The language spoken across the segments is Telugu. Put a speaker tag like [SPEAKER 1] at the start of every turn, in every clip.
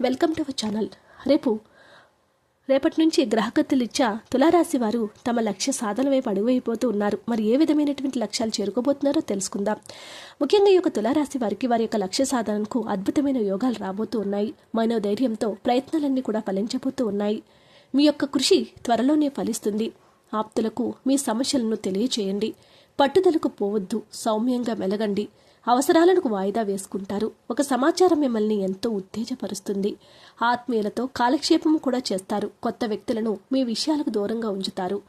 [SPEAKER 1] Welcome to our channel. రేపు రేపటి నుంచి గ్రహగతులిచ్చా తులారాశి వారు తమ లక్ష్య సాధన వైపు అడుగువైపోతూ ఉన్నారు. మరి ఏ విధమైనటువంటి లక్ష్యాలు చేరుకోబోతున్నారో తెలుసుకుందాం. ముఖ్యంగా ఈ యొక్క తులారాశి వారికి వారి యొక్క లక్ష్య సాధనకు అద్భుతమైన యోగాలు రాబోతూ ఉన్నాయి. మనోధైర్యంతో ప్రయత్నాలన్నీ కూడా ఫలించబోతూ ఉన్నాయి. మీ యొక్క కృషి త్వరలోనే ఫలిస్తుంది. ఆప్తులకు మీ సమస్యలను తెలియచేయండి. పట్టుదలకు పోవద్దు సౌమ్యంగా మెలగండి. అవసరాలను వాయిదా వేసుకుంటారు. ఒక సమాచారం మిమ్మల్ని ఎంతో ఉత్తేజపరుస్తుంది. ఆత్మీయులతో కాలక్షేపం కూడా చేస్తారు. కొత్త వ్యక్తులను మీ విషయాలకు దూరంగా ఉంచుతారు.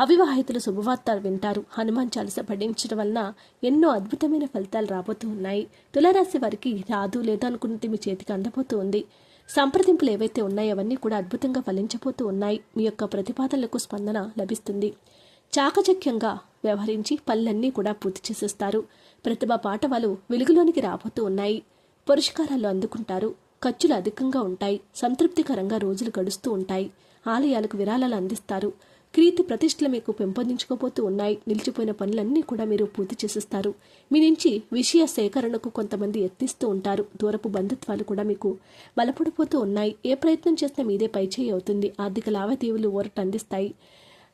[SPEAKER 1] అవివాహితులు శుభవార్త వింటారు. హనుమాన్ చాలీస పఠించడం వలన ఎన్నో అద్భుతమైన ఫలితాలు రాబోతూ ఉన్నాయి. తులారాశి వారికి రాదు లేదా అనుకున్నది మీ చేతికి అందబోతూ ఉంది. సంప్రదింపులు ఏవైతే ఉన్నాయో అవన్నీ కూడా అద్భుతంగా ఫలించబోతూ ఉన్నాయి. మీ యొక్క ప్రతిపాదనలకు స్పందన లభిస్తుంది. చాకచక్యంగా వ్యవహరించి పనులన్నీ కూడా పూర్తి చేసేస్తారు. ప్రతిభ పాటవాలు వెలుగులోనికి రాబోతూ ఉన్నాయి. పురస్కారాలు అందుకుంటారు. ఖర్చులు అధికంగా ఉంటాయి. సంతృప్తికరంగా రోజులు గడుస్తూ ఉంటాయి. ఆలయాలకు విరాళాలు అందిస్తారు. కీర్తి ప్రతిష్టలు మీకు పెంపొందించుకోబోతూ ఉన్నాయి. నిలిచిపోయిన పనులన్నీ కూడా మీరు పూర్తి చేసేస్తారు. మీ నుంచి విషయ సేకరణకు కొంతమంది యత్నిస్తూ ఉంటారు. దూరపు బంధుత్వాలు కూడా మీకు బలపడిపోతూ ఉన్నాయి. ఏ ప్రయత్నం చేసినా మీదే పైచేయి అవుతుంది. ఆర్థిక లావాదేవీలు ఊరట అందిస్తాయి.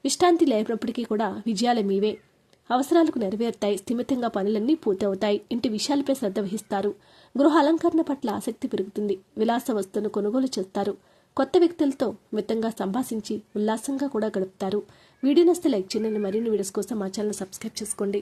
[SPEAKER 1] విశ్రాంతి లేనప్పటికీ కూడా విజయాలు మీవే. అవసరాలకు నెరవేరుతాయి స్థిమితంగా పనులన్నీ పూర్తవుతాయి ఇంటి విషయాలపై శ్రద్ధ వహిస్తారు. గృహ అలంకరణ పట్ల ఆసక్తి పెరుగుతుంది విలాస వస్తువును కొనుగోలు చేస్తారు. కొత్త వ్యక్తులతో మితంగా సంభాషించి ఉల్లాసంగా కూడా గడుపుతారు. వీడియో నస్తే లైక్ చేయండి మరిన్ని వీడియోస్ కోసం మా ఛానల్ సబ్స్క్రైబ్ చేసుకోండి.